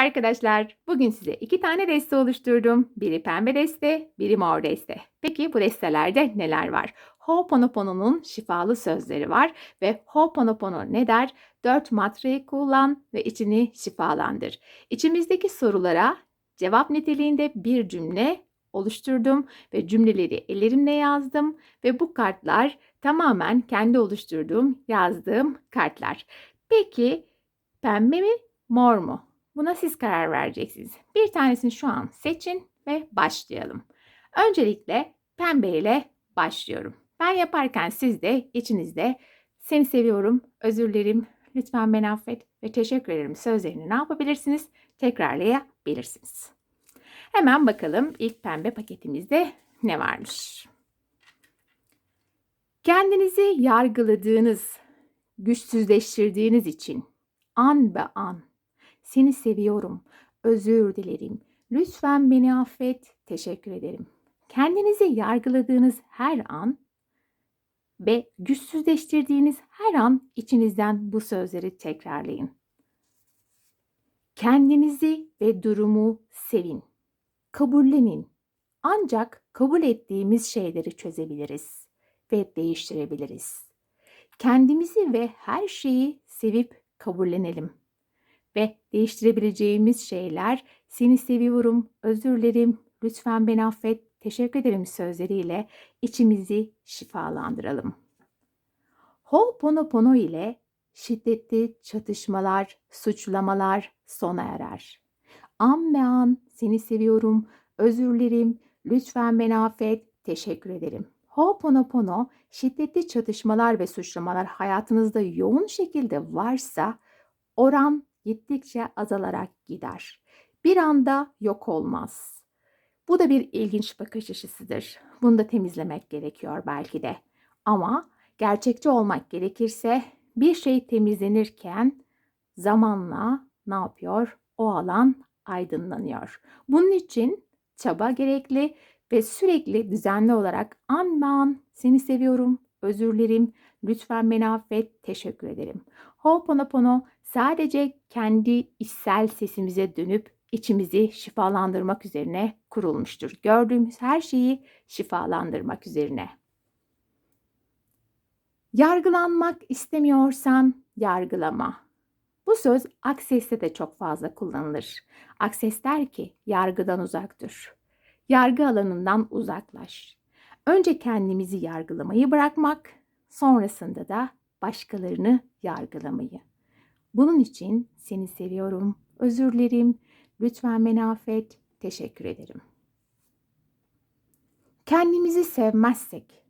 Arkadaşlar. Bugün size iki tane deste oluşturdum. Biri pembe deste, biri mor deste. Peki bu destelerde neler var? Ho'oponopono'nun şifalı sözleri var ve Ho'oponopono ne der? Dört matreyi kullan ve içini şifalandır. İçimizdeki sorulara cevap niteliğinde bir cümle oluşturdum ve cümleleri ellerimle yazdım ve bu kartlar tamamen kendi oluşturduğum, yazdığım kartlar. Peki pembe mi, mor mu? Buna siz karar vereceksiniz. Bir tanesini şu an seçin ve başlayalım. Öncelikle pembe ile başlıyorum. Ben yaparken siz de içinizde seni seviyorum, özür dilerim, lütfen beni affet ve teşekkür ederim sözlerini ne yapabilirsiniz? Tekrarlayabilirsiniz. Hemen bakalım ilk pembe paketimizde ne varmış? Kendinizi yargıladığınız, güçsüzleştirdiğiniz için an be an seni seviyorum, özür dilerim, lütfen beni affet, teşekkür ederim. Kendinizi yargıladığınız her an ve güçsüzleştirdiğiniz her an içinizden bu sözleri tekrarlayın. Kendinizi ve durumu sevin. Kabullenin. Ancak kabul ettiğimiz şeyleri çözebiliriz ve değiştirebiliriz. Kendimizi ve her şeyi sevip kabullenelim. Ve değiştirebileceğimiz şeyler seni seviyorum, özür dilerim, lütfen beni affet, teşekkür ederim sözleriyle içimizi şifalandıralım. Ho'oponopono ile şiddetli çatışmalar, suçlamalar sona erer. An be an seni seviyorum, özür dilerim, lütfen beni affet, teşekkür ederim. Ho'oponopono şiddetli çatışmalar ve suçlamalar hayatınızda yoğun şekilde varsa oran gittikçe azalarak gider. Bir anda yok olmaz. Bu da bir ilginç bakış açısıdır. Bunu da temizlemek gerekiyor belki de. Ama gerçekçi olmak gerekirse bir şey temizlenirken zamanla ne yapıyor? O alan aydınlanıyor. Bunun için çaba gerekli ve sürekli düzenli olarak an be an seni seviyorum, özür dilerim, lütfen beni affet, teşekkür ederim. Ho'oponopono sadece kendi içsel sesimize dönüp içimizi şifalandırmak üzerine kurulmuştur. Gördüğümüz her şeyi şifalandırmak üzerine. Yargılanmak istemiyorsan yargılama. Bu söz Akses'te de çok fazla kullanılır. Akses der ki yargıdan uzak dur. Yargı alanından uzaklaş. Önce kendimizi yargılamayı bırakmak, sonrasında da başkalarını yargılamayı. Bunun için seni seviyorum, özür dilerim, lütfen beni affet, teşekkür ederim. Kendimizi sevmezsek,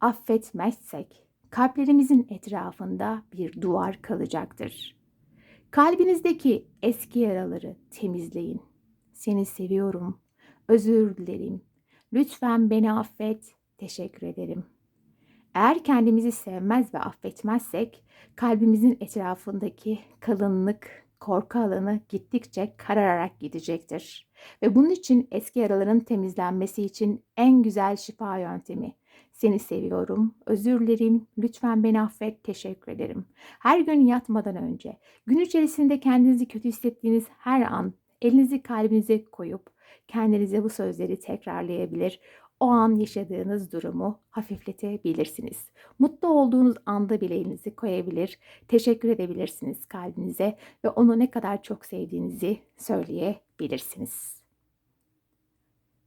affetmezsek kalplerimizin etrafında bir duvar kalacaktır. Kalbinizdeki eski yaraları temizleyin. Seni seviyorum, özür dilerim, lütfen beni affet, teşekkür ederim.'' Eğer kendimizi sevmez ve affetmezsek kalbimizin etrafındaki kalınlık, korku alanı gittikçe karararak gidecektir. Ve bunun için eski yaraların temizlenmesi için en güzel şifa yöntemi seni seviyorum, özür dilerim, lütfen beni affet, teşekkür ederim. Her gün yatmadan önce, gün içerisinde kendinizi kötü hissettiğiniz her an elinizi kalbinize koyup kendinize bu sözleri tekrarlayabilir o an yaşadığınız durumu hafifletebilirsiniz. Mutlu olduğunuz anda bile elinizi koyabilir, teşekkür edebilirsiniz kalbinize ve onu ne kadar çok sevdiğinizi söyleyebilirsiniz.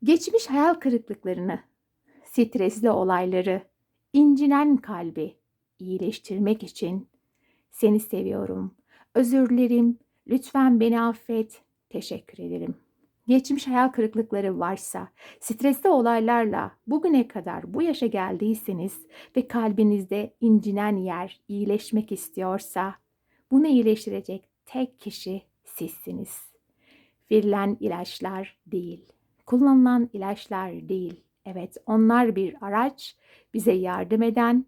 Geçmiş hayal kırıklıklarını, stresli olayları, incinen kalbi iyileştirmek için seni seviyorum, özür dilerim, lütfen beni affet, teşekkür ederim geçmiş hayal kırıklıkları varsa, stresli olaylarla bugüne kadar bu yaşa geldiyseniz ve kalbinizde incinen yer iyileşmek istiyorsa, bunu iyileştirecek tek kişi sizsiniz. Verilen ilaçlar değil, kullanılan ilaçlar değil. Evet, onlar bir araç, bize yardım eden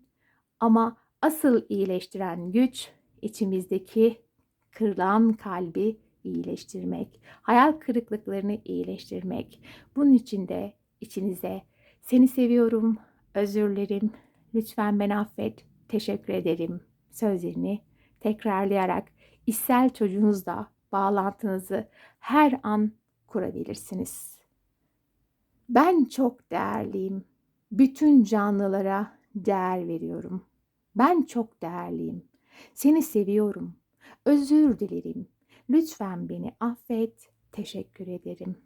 ama asıl iyileştiren güç içimizdeki kırılan kalbi iyileştirmek, hayal kırıklıklarını iyileştirmek. Bunun için de içinize seni seviyorum, özür dilerim, lütfen beni affet, teşekkür ederim sözlerini tekrarlayarak içsel çocuğunuzla bağlantınızı her an kurabilirsiniz. Ben çok değerliyim. Bütün canlılara değer veriyorum. Ben çok değerliyim. Seni seviyorum. Özür dilerim. Lütfen beni affet. Teşekkür ederim.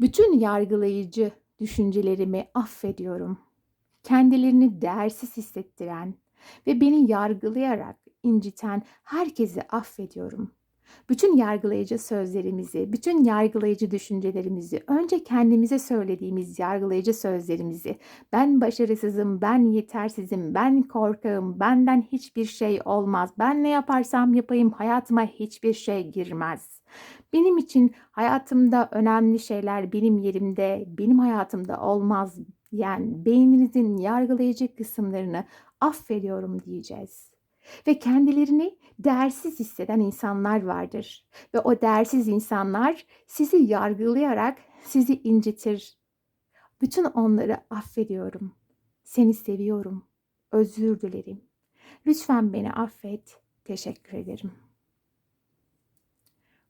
Bütün yargılayıcı düşüncelerimi affediyorum. Kendilerini değersiz hissettiren ve beni yargılayarak inciten herkesi affediyorum. Bütün yargılayıcı sözlerimizi, bütün yargılayıcı düşüncelerimizi, önce kendimize söylediğimiz yargılayıcı sözlerimizi, ben başarısızım, ben yetersizim, ben korkağım, benden hiçbir şey olmaz, ben ne yaparsam yapayım hayatıma hiçbir şey girmez. Benim için hayatımda önemli şeyler benim yerimde, benim hayatımda olmaz yani beyninizin yargılayıcı kısımlarını affediyorum diyeceğiz. Ve kendilerini değersiz hisseden insanlar vardır. Ve o değersiz insanlar sizi yargılayarak sizi incitir. Bütün onları affediyorum. Seni seviyorum. Özür dilerim. Lütfen beni affet. Teşekkür ederim.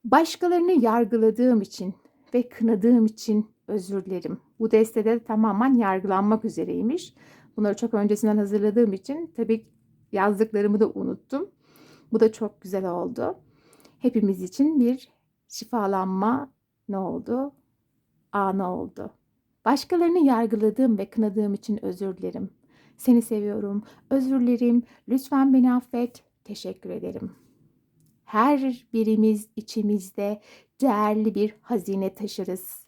Başkalarını yargıladığım için ve kınadığım için özür dilerim. Bu destede tamamen yargılanmak üzereymiş. Bunları çok öncesinden hazırladığım için tabii yazdıklarımı da unuttum. Bu da çok güzel oldu. Hepimiz için bir şifalanma ne oldu? Anı oldu. Başkalarını yargıladığım ve kınadığım için özür dilerim. Seni seviyorum. Özür dilerim. Lütfen beni affet. Teşekkür ederim. Her birimiz içimizde değerli bir hazine taşırız.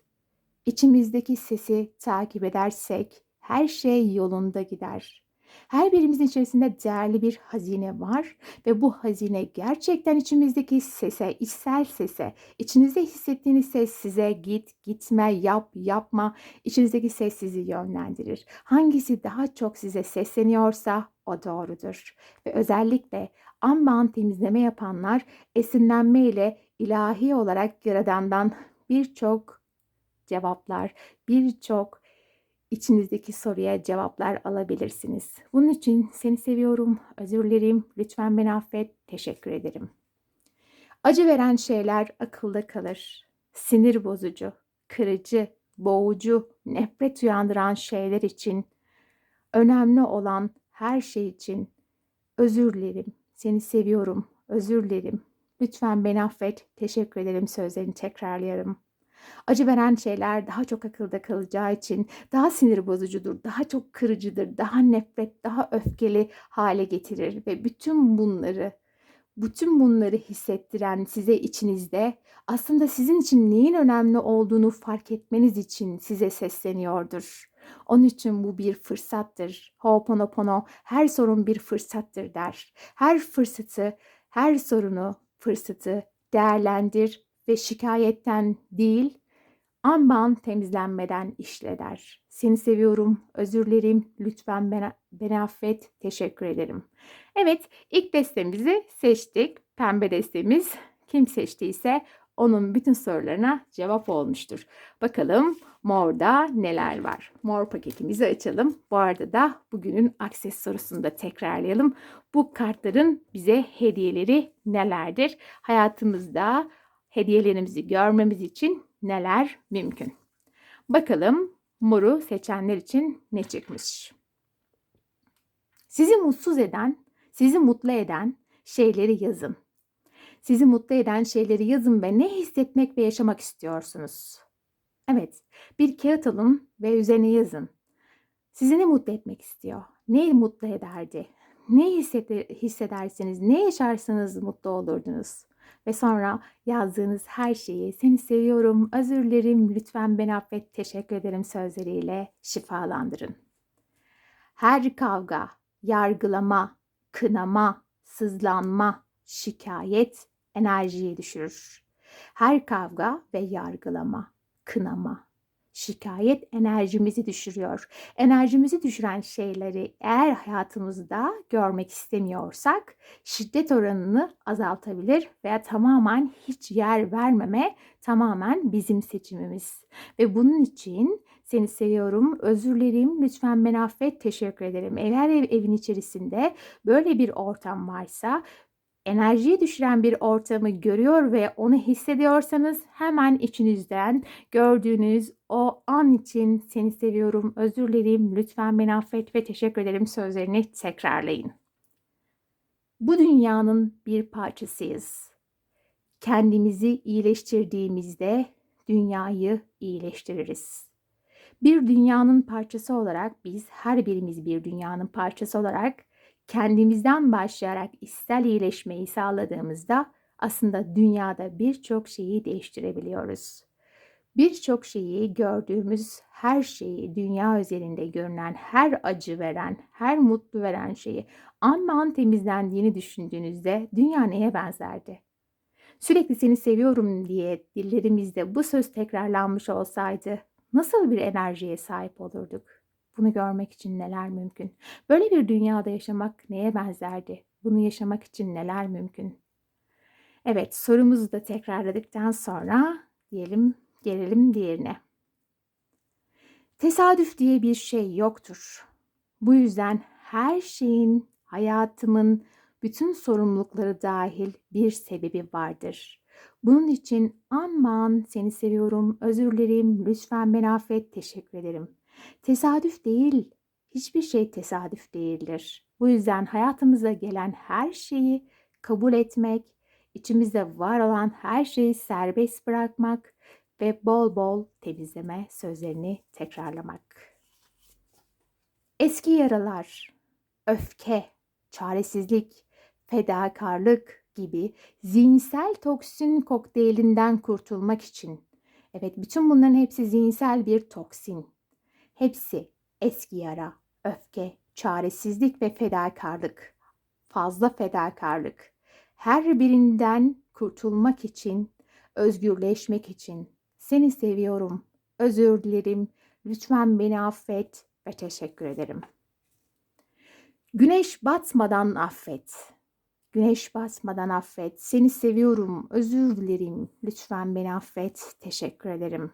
İçimizdeki sesi takip edersek her şey yolunda gider. Her birimizin içerisinde değerli bir hazine var ve bu hazine gerçekten içimizdeki sese, içsel sese, içinizde hissettiğiniz ses size git, gitme, yap, yapma, içinizdeki ses sizi yönlendirir. Hangisi daha çok size sesleniyorsa o doğrudur. Ve özellikle amban temizleme yapanlar esinlenme ile ilahi olarak Yaradan'dan birçok cevaplar, birçok içinizdeki soruya cevaplar alabilirsiniz. Bunun için seni seviyorum, özür dilerim, lütfen beni affet, teşekkür ederim. Acı veren şeyler akılda kalır. Sinir bozucu, kırıcı, boğucu, nefret uyandıran şeyler için, önemli olan her şey için özür dilerim, seni seviyorum, özür dilerim, lütfen beni affet, teşekkür ederim sözlerini tekrarlayarım. Acı veren şeyler daha çok akılda kalacağı için daha sinir bozucudur, daha çok kırıcıdır, daha nefret, daha öfkeli hale getirir ve bütün bunları bütün bunları hissettiren size içinizde aslında sizin için neyin önemli olduğunu fark etmeniz için size sesleniyordur. Onun için bu bir fırsattır. Ho'oponopono her sorun bir fırsattır der. Her fırsatı, her sorunu, fırsatı değerlendir ve şikayetten değil, anban temizlenmeden işle der. Seni seviyorum, özür dilerim, lütfen beni, beni affet, teşekkür ederim. Evet, ilk destemizi seçtik. Pembe destemiz kim seçtiyse onun bütün sorularına cevap olmuştur. Bakalım morda neler var? Mor paketimizi açalım. Bu arada da bugünün akses sorusunu da tekrarlayalım. Bu kartların bize hediyeleri nelerdir? Hayatımızda hediyelerimizi görmemiz için neler mümkün? Bakalım moru seçenler için ne çıkmış? Sizi mutsuz eden, sizi mutlu eden şeyleri yazın. Sizi mutlu eden şeyleri yazın ve ne hissetmek ve yaşamak istiyorsunuz? Evet, bir kağıt alın ve üzerine yazın. Sizi ne mutlu etmek istiyor? Ne mutlu ederdi? Ne hissedersiniz, ne yaşarsanız mutlu olurdunuz? Ve sonra yazdığınız her şeyi seni seviyorum, özür dilerim, lütfen beni affet, teşekkür ederim sözleriyle şifalandırın. Her kavga, yargılama, kınama, sızlanma, şikayet enerjiyi düşürür. Her kavga ve yargılama, kınama, şikayet enerjimizi düşürüyor. Enerjimizi düşüren şeyleri eğer hayatımızda görmek istemiyorsak şiddet oranını azaltabilir veya tamamen hiç yer vermeme tamamen bizim seçimimiz. Ve bunun için seni seviyorum, özür dilerim, lütfen beni affet, teşekkür ederim. Eğer ev, evin içerisinde böyle bir ortam varsa enerjiyi düşüren bir ortamı görüyor ve onu hissediyorsanız hemen içinizden gördüğünüz o an için seni seviyorum, özür dilerim, lütfen beni affet ve teşekkür ederim sözlerini tekrarlayın. Bu dünyanın bir parçasıyız. Kendimizi iyileştirdiğimizde dünyayı iyileştiririz. Bir dünyanın parçası olarak biz her birimiz bir dünyanın parçası olarak kendimizden başlayarak içsel iyileşmeyi sağladığımızda aslında dünyada birçok şeyi değiştirebiliyoruz. Birçok şeyi gördüğümüz her şeyi, dünya üzerinde görünen her acı veren, her mutlu veren şeyi an an temizlendiğini düşündüğünüzde dünya neye benzerdi? Sürekli seni seviyorum diye dillerimizde bu söz tekrarlanmış olsaydı nasıl bir enerjiye sahip olurduk? Bunu görmek için neler mümkün? Böyle bir dünyada yaşamak neye benzerdi? Bunu yaşamak için neler mümkün? Evet, sorumuzu da tekrarladıktan sonra diyelim gelelim diğerine. Tesadüf diye bir şey yoktur. Bu yüzden her şeyin, hayatımın bütün sorumlulukları dahil bir sebebi vardır. Bunun için aman seni seviyorum, özür dilerim, lütfen beni affet, teşekkür ederim. Tesadüf değil, hiçbir şey tesadüf değildir. Bu yüzden hayatımıza gelen her şeyi kabul etmek, içimizde var olan her şeyi serbest bırakmak ve bol bol temizleme sözlerini tekrarlamak. Eski yaralar, öfke, çaresizlik, fedakarlık gibi zihinsel toksin kokteylinden kurtulmak için evet bütün bunların hepsi zihinsel bir toksin. Hepsi eski yara, öfke, çaresizlik ve fedakarlık. Fazla fedakarlık. Her birinden kurtulmak için, özgürleşmek için seni seviyorum, özür dilerim, lütfen beni affet ve teşekkür ederim. Güneş batmadan affet. Güneş batmadan affet. Seni seviyorum, özür dilerim, lütfen beni affet, teşekkür ederim.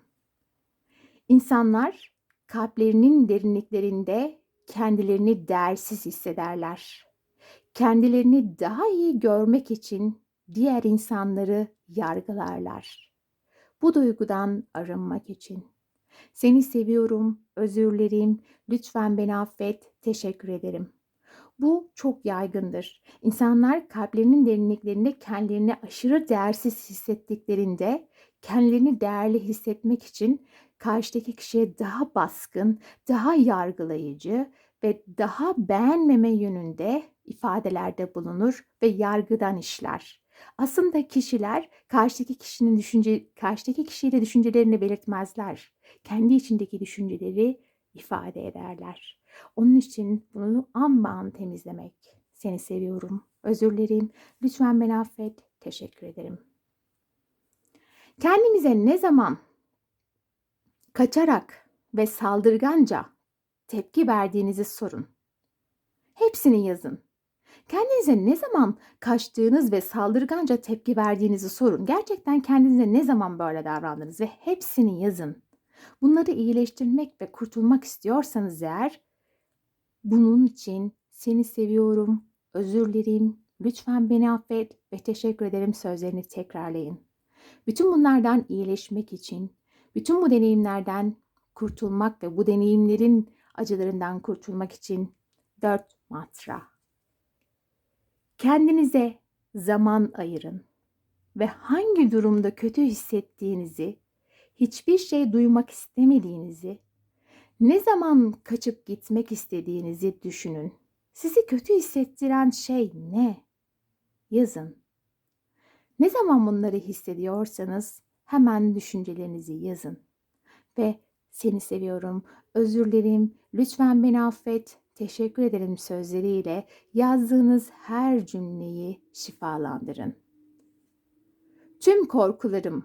İnsanlar kalplerinin derinliklerinde kendilerini değersiz hissederler. Kendilerini daha iyi görmek için diğer insanları yargılarlar. Bu duygudan arınmak için. Seni seviyorum, özür dilerim, lütfen beni affet, teşekkür ederim. Bu çok yaygındır. İnsanlar kalplerinin derinliklerinde kendilerini aşırı değersiz hissettiklerinde kendilerini değerli hissetmek için karşıdaki kişiye daha baskın, daha yargılayıcı ve daha beğenmeme yönünde ifadelerde bulunur ve yargıdan işler. Aslında kişiler karşıdaki kişinin düşünce karşıdaki kişiyle düşüncelerini belirtmezler. Kendi içindeki düşünceleri ifade ederler. Onun için bunu an an temizlemek. Seni seviyorum. Özür dilerim. Lütfen beni affet. Teşekkür ederim. Kendimize ne zaman kaçarak ve saldırganca tepki verdiğinizi sorun. Hepsini yazın. Kendinize ne zaman kaçtığınız ve saldırganca tepki verdiğinizi sorun. Gerçekten kendinize ne zaman böyle davrandınız ve hepsini yazın. Bunları iyileştirmek ve kurtulmak istiyorsanız eğer bunun için seni seviyorum, özür dilerim, lütfen beni affet ve teşekkür ederim sözlerini tekrarlayın. Bütün bunlardan iyileşmek için, bütün bu deneyimlerden kurtulmak ve bu deneyimlerin acılarından kurtulmak için dört mantra. Kendinize zaman ayırın ve hangi durumda kötü hissettiğinizi, hiçbir şey duymak istemediğinizi, ne zaman kaçıp gitmek istediğinizi düşünün. Sizi kötü hissettiren şey ne? Yazın. Ne zaman bunları hissediyorsanız hemen düşüncelerinizi yazın. Ve seni seviyorum, özür dilerim, lütfen beni affet, teşekkür ederim sözleriyle yazdığınız her cümleyi şifalandırın. Tüm korkularım,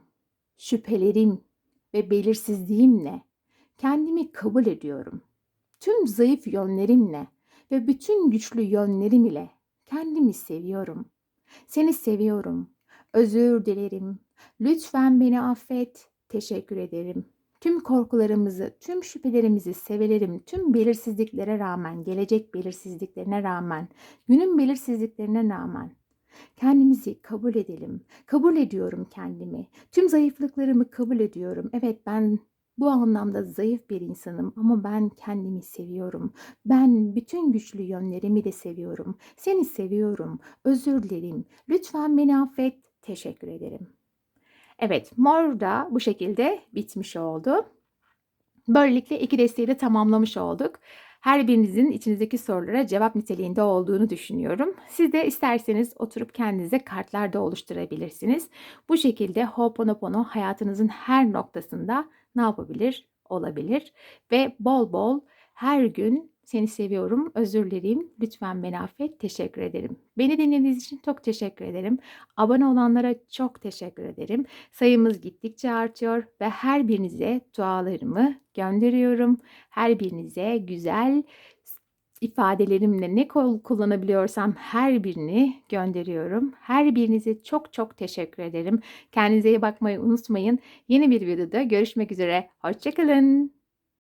şüphelerim ve belirsizliğimle kendimi kabul ediyorum. Tüm zayıf yönlerimle ve bütün güçlü yönlerim ile kendimi seviyorum. Seni seviyorum. Özür dilerim. Lütfen beni affet. Teşekkür ederim. Tüm korkularımızı, tüm şüphelerimizi sevelerim. Tüm belirsizliklere rağmen, gelecek belirsizliklerine rağmen, günün belirsizliklerine rağmen Kendimizi kabul edelim. Kabul ediyorum kendimi. Tüm zayıflıklarımı kabul ediyorum. Evet ben bu anlamda zayıf bir insanım ama ben kendimi seviyorum. Ben bütün güçlü yönlerimi de seviyorum. Seni seviyorum. Özür dilerim. Lütfen beni affet. Teşekkür ederim. Evet, mor da bu şekilde bitmiş oldu. Böylelikle iki desteği de tamamlamış olduk. Her birinizin içinizdeki sorulara cevap niteliğinde olduğunu düşünüyorum. Siz de isterseniz oturup kendinize kartlar da oluşturabilirsiniz. Bu şekilde Ho'oponopono hayatınızın her noktasında ne yapabilir? Olabilir ve bol bol her gün seni seviyorum, özür dilerim, lütfen beni affet, teşekkür ederim. Beni dinlediğiniz için çok teşekkür ederim. Abone olanlara çok teşekkür ederim. Sayımız gittikçe artıyor ve her birinize dualarımı gönderiyorum. Her birinize güzel ifadelerimle ne kol kullanabiliyorsam her birini gönderiyorum. Her birinize çok çok teşekkür ederim. Kendinize iyi bakmayı unutmayın. Yeni bir videoda görüşmek üzere. Hoşçakalın.